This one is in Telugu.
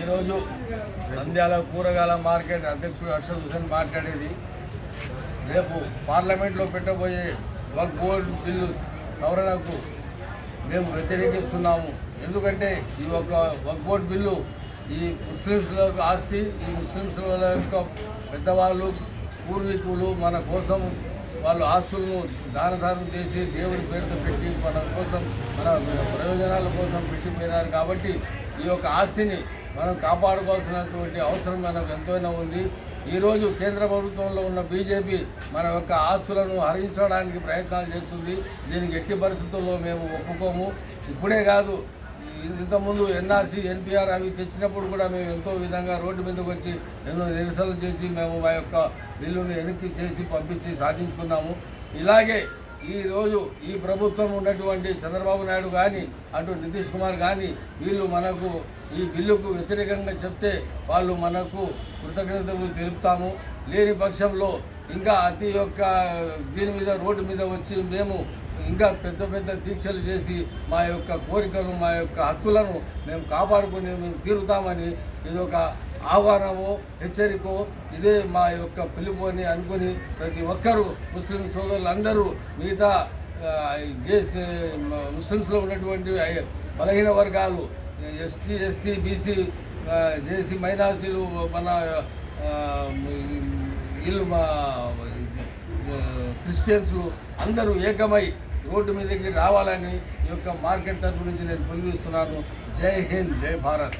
ఈరోజు నంద్యాల కూరగాయల మార్కెట్ అధ్యక్షుడు అర్షద్ హుసేన్ మాట్లాడేది రేపు పార్లమెంట్లో పెట్టబోయే వక్ బోర్డ్ బిల్లు సవరణకు మేము వ్యతిరేకిస్తున్నాము. ఎందుకంటే ఈ ఒక వక్ బోర్డ్ బిల్లు ఈ ముస్లింల ఆస్తి ఈ ముస్లింల యొక్క పెద్దవాళ్ళు పూర్వీకులు మన కోసం వాళ్ళు ఆస్తులను దానధారం చేసి దేవుడి పేరుతో పెట్టి మన కోసం మన ప్రయోజనాల కోసం పెట్టిపోయినారు కాబట్టి ఈ యొక్క ఆస్తిని మనం కాపాడుకోవాల్సినటువంటి అవసరం మనకు ఎంతైనా ఉంది. ఈరోజు కేంద్ర ప్రభుత్వంలో ఉన్న బీజేపీ మన యొక్క ఆస్తులను హరించడానికి ప్రయత్నాలు చేస్తుంది. దీనికి ఎట్టి పరిస్థితుల్లో మేము ఒప్పుకోము. ఇప్పుడే కాదు ఇంతకుముందు ఎన్ఆర్సీ ఎన్పిఆర్ అవి తెచ్చినప్పుడు కూడా మేము ఎంతో విధంగా రోడ్డు మీదకి వచ్చి ఎన్నో నిరసనలు చేసి మేము మా యొక్క బిల్లును వెనక్కి చేసి పంపించి సాధించుకున్నాము. ఇలాగే ఈరోజు ఈ ప్రభుత్వం ఉన్నటువంటి చంద్రబాబు నాయుడు కానీ అటు నితీష్ కుమార్ కానీ వీళ్ళు మనకు ఈ బిల్లుకు వ్యతిరేకంగా చెప్తే వాళ్ళు మనకు కృతజ్ఞతలు తెలుపుతాము. లేని పక్షంలో ఇంకా అతి యొక్క దీని మీద రోడ్డు మీద వచ్చి మేము ఇంకా పెద్ద పెద్ద దీక్షలు చేసి మా యొక్క కోరికలు మా యొక్క హక్కులను మేము కాపాడుకుని మేము తీరుతామని ఇది ఒక ఆహ్వానము హెచ్చరికో ఇదే మా యొక్క పిలుపు అని అనుకుని ప్రతి ఒక్కరూ ముస్లిం సోదరులందరూ మిగతా చేసే ముస్లిమ్స్లో ఉన్నటువంటి బలహీన వర్గాలు ఎస్టీ ఎస్టీ బీసీ జేసీ మైనారిటీలు మన వీళ్ళు మా క్రిస్టియన్స్ అందరూ ఏకమై రోడ్డు మీదకి రావాలని ఈ యొక్క మార్కెట్ తరపు నుంచి నేను పిలుస్తున్నాను జై హింద్ జై భారత్.